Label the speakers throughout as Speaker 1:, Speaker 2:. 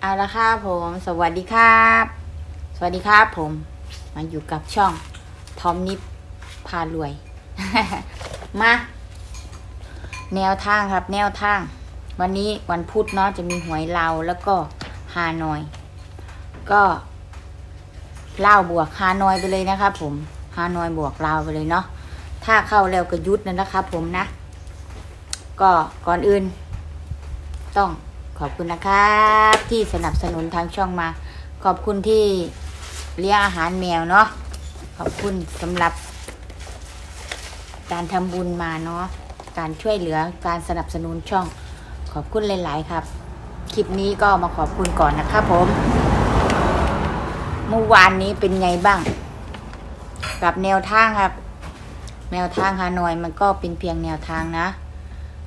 Speaker 1: เอาละครับผม สวัสดีครับ สวัสดีครับผม มาอยู่กับช่องทอมนิปพารวย มา แนวทางครับ แนวทาง วันนี้วันพุธเนาะจะมีหวยเราวแล้วก็ฮานอย ก็เล่าวบวกฮานอยไปเลยนะครับผมฮานอยบวกลาวไปเลยเนาะ ถ้าเข้าแล้วก็ยุดนั่นนะครับผมนะ ก็ก่อนอื่น ต้อง ขอบคุณนะครับที่สนับสนุนทางช่องมา ขอบคุณที่เลี้ยงอาหารแมวเนาะขอบคุณสำหรับ การทำบุญมาเนาะการช่วยเหลือการสนับสนุนช่อง ขอบคุณหลาย ๆ ครับ คลิปนี้ก็มาขอบคุณก่อนนะครับผม เมื่อวานนี้เป็นไงบ้าง กับแนวทางครับ แนวทางฮานอยมันก็เป็นเพียงแนวทางนะ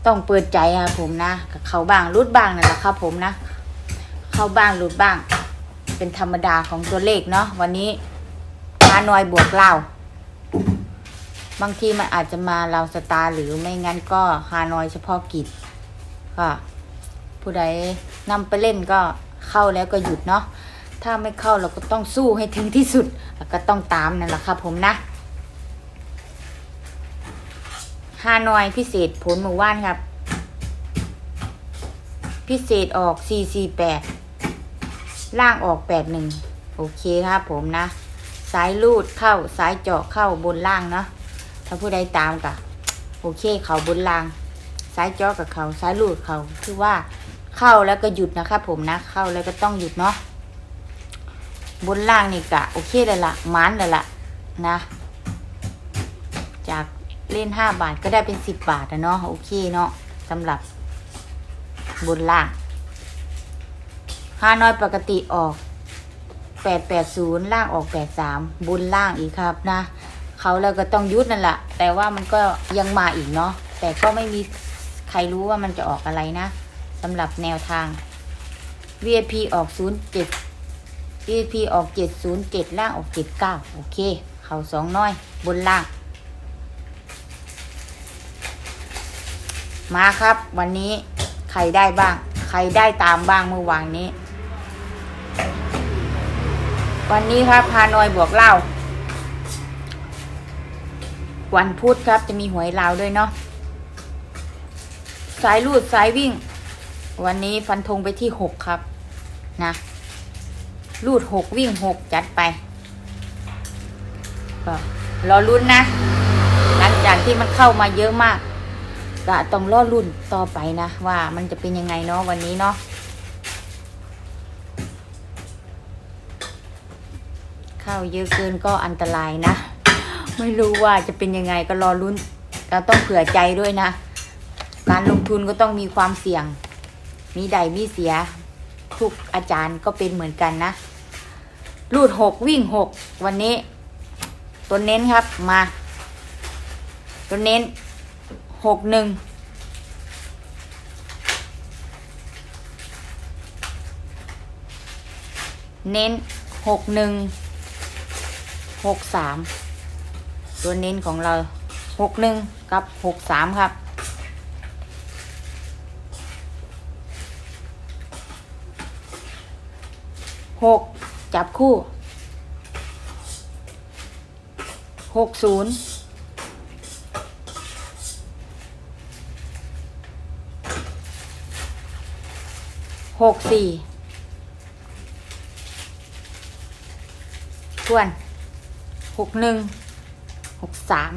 Speaker 1: ต้องเปิดใจครับผมนะกับเขาบ้างรุดบ้างนั่นแหละครับผมนะ เข้าบ้างรุดบ้าง เป็นธรรมดาของตัวเลขเนาะวันนี้ฮานอยบวกเล่าบางทีมันอาจจะมาเราสตาร์หรือไม่งั้นก็ฮานอยเฉพาะกิจก็ผู้ใดนำไปเล่นก็เข้าแล้วก็หยุดเนาะถ้าไม่เข้าเราก็ต้องสู้ให้ถึงที่สุดแล้วก็ต้องตามนั่นแหละครับผมนะ ฮานอยพิเศษผลหมู่ว่านครับ พิเศษออก 448 ล่างออก 81 โอเคครับผมนะ สายลูดเข้าสายเจาะเข้าบนล่างเนาะถ้าผู้ใดตามกะโอเค เขาบนล่าง สายเจาะกับเขาสายลูดเขาคือว่าเข้าแล้วก็หยุดนะครับผมนะ เข้าแล้วก็ต้องหยุดเนาะบนล่างนี่กะโอเคเลยละมันเลยละนะ จาก เล่นห้าบาทก็ได้เป็นสิบบาทนะเนาะโอเคเนาะสำหรับบนล่างห้าน้อยปกติออกแปดแปดศูนย์ล่างออกแปดสามบนล่างอีกครับนะเขาแล้วก็ต้องยุดนั่นแหละแต่ว่ามันก็ยังมาอีกเนาะแต่ก็ไม่มีใครรู้ว่ามันจะออกอะไรนะสำหรับแนวทาง VIP ออกศูนย์เจ็ด VIP ออกเจ็ดศูนย์เจ็ดล่างออกเจ็ดเก้าโอเค เขาสองน้อยบนล่าง มาครับ วันนี้ใครได้บ้าง ใครได้ตามบ้างเมื่อวานนี้ วันนี้ครับพานอยบวกเล่า วันพุธครับจะมีหวยลาวด้วยเนาะสายลูดสายวิ่ง วันนี้ฟันธงไปที่หกครับ นะลูดหกวิ่งหกจัดไปก็รอลุ้นนะ หลังจากที่มันเข้ามาเยอะมาก ก็ต้องรอรุ่นต่อไปนะว่ามันจะเป็นยังไงเนาะวันนี้เนาะข้าวเยอะเกินก็อันตรายนะ ไม่รู้ว่าจะเป็นยังไงก็รอรุ่นเราต้องเผื่อใจด้วยนะ การลงทุนก็ต้องมีความเสี่ยง มีใดมีเสีย ทุกอาจารย์ก็เป็นเหมือนกันนะรูดหกวิ่งหกวันนี้ ตัวเน้นครับมา ตัวเน้น หกหนึ่งเน้นหกหนึ่งหกสามตัวเน้นของเราหกหนึ่งกับหกสามครับ หกจับคู่หกศูนย์ หกสี่ทวนหกหนึ่งหกสาม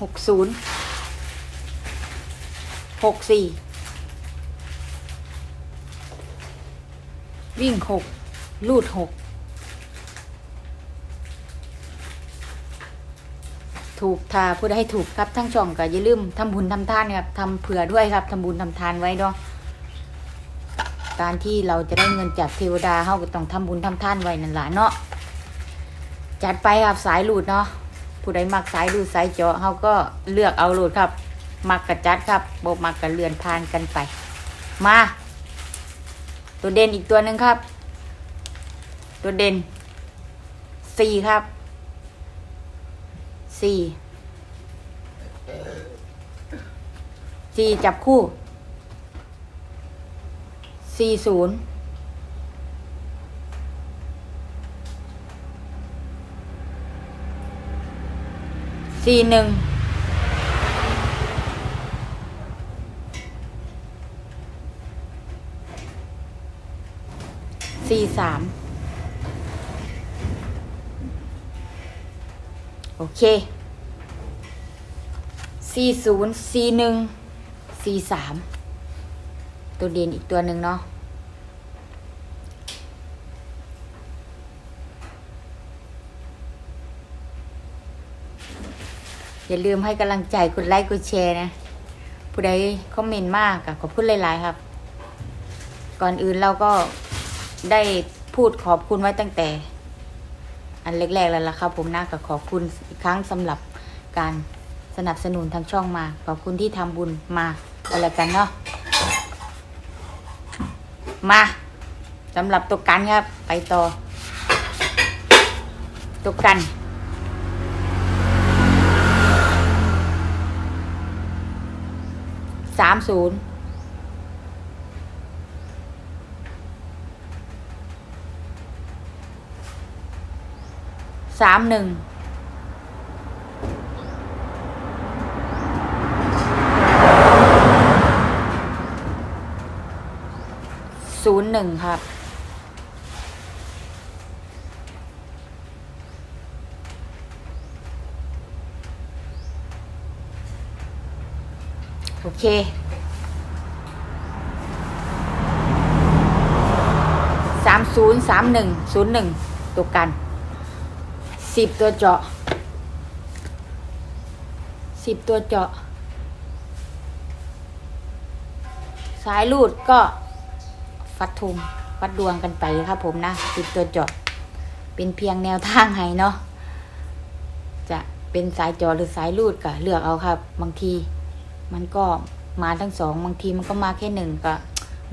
Speaker 1: หกศูนย์หกสี่วิ่งหกลูดหกถูกถ้าผู้ใดถูกครับทั้งช่องก็อย่าลืมทำบุญทำทานครับทำเผื่อด้วยครับทำบุญทำทานไว้เนาะ การที่เราจะได้เงินจากเทวดาเขาก็ต้องทำบุญทำท่านไว้นั่นแหละเนาะจัดไปครับสายหลุดเนาะผู้ใดมักสายหลุดสายเจาะเขาก็เลือกเอาหลุดครับ มักกระจัดครับบมักกระเลือนพานกันไป มา ตัวเด่นอีกตัวหนึ่งครับ ตัวเด่นสี่ครับสี่สี่จับคู่ สี่ศูนย์สี่หนึ่งสี่สามโอเคสี่ศูนย์สี่หนึ่งสี่สาม ตัวเด่นอีกตัวหนึ่งเนาะอย่าลืมให้กำลังใจกดไลค์กดแชร์นะ ผู้ใดคอมเมนต์มากอะขอบคุณหลาย ๆ ครับ ก่อนอื่นเราก็ได้พูดขอบคุณไว้ตั้งแต่ อันแรก ๆ แล้วล่ะครับ ผมนะก็ขอบคุณอีกครั้งสำหรับการสนับสนุนทางช่องมา ขอบคุณที่ทำบุญมาก็แล้วกันเนาะ มาสำหรับตัวกันครับ ไปต่อ ตัวกัน สามศูนย์สามหนึ่ง ศูนย์หนึ่งครับ โอเคสามศูนย์สามหนึ่งศูนย์หนึ่งตัวกันสิบตัวเจาะสิบตัวเจาะ สายลูดก็ ฟัดทุมฟัดดวงกันไปครับผมนะสิบตัวจาะเป็นเพียงแนวทางให้เนาะจะเป็นสายจาะหรือสายลูดก็เลือกเอาครับ บางที มันก็มาทั้งสองบางทีมันก็มาแค่หนึ่งก็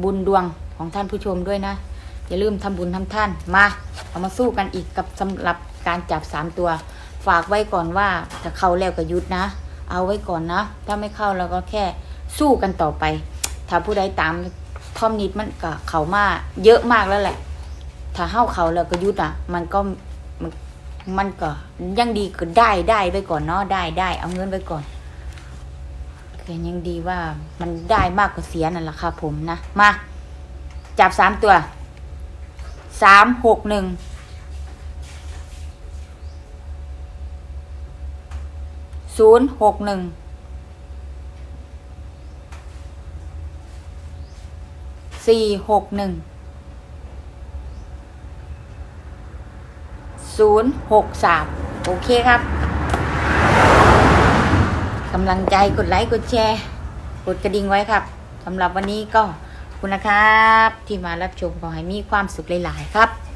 Speaker 1: บุญดวงของท่านผู้ชมด้วยนะ อย่าลืมทำบุญทำท่านมาเอามาสู้กันอีกกับสำหรับการจับสามตัว ฝากไว้ก่อนว่าจะเข้าแล้วก็หยุดนะ เอาไว้ก่อนนะ ถ้าไม่เข้าเราก็แค่สู้กันต่อไป ถ้าผู้ใดตาม ทอมนิดมันก็เขามาเยอะมากแล้วแหละ ถ้าเข้าเขาแล้วก็ยุดอะ มันก็มันมันก็ยังดีก็ได้ได้ไปก่อนเนาะได้ได้เอาเงินไปก่อนก็ยังดีว่ามันได้มากกว่าเสียนั่นแหละครับผมนะ มา จับสามตัวสามหกหนึ่งศูนย์หกหนึ่ง สี่หกหนึ่งศูนย์หกสามโอเคครับกำลังใจกดไลค์กดแชร์ กดกระดิ่งไว้ครับสำหรับวันนี้ก็ขอบคุณนะครับ ที่มารับชมขอให้มีความสุขหลาย ๆ ครับ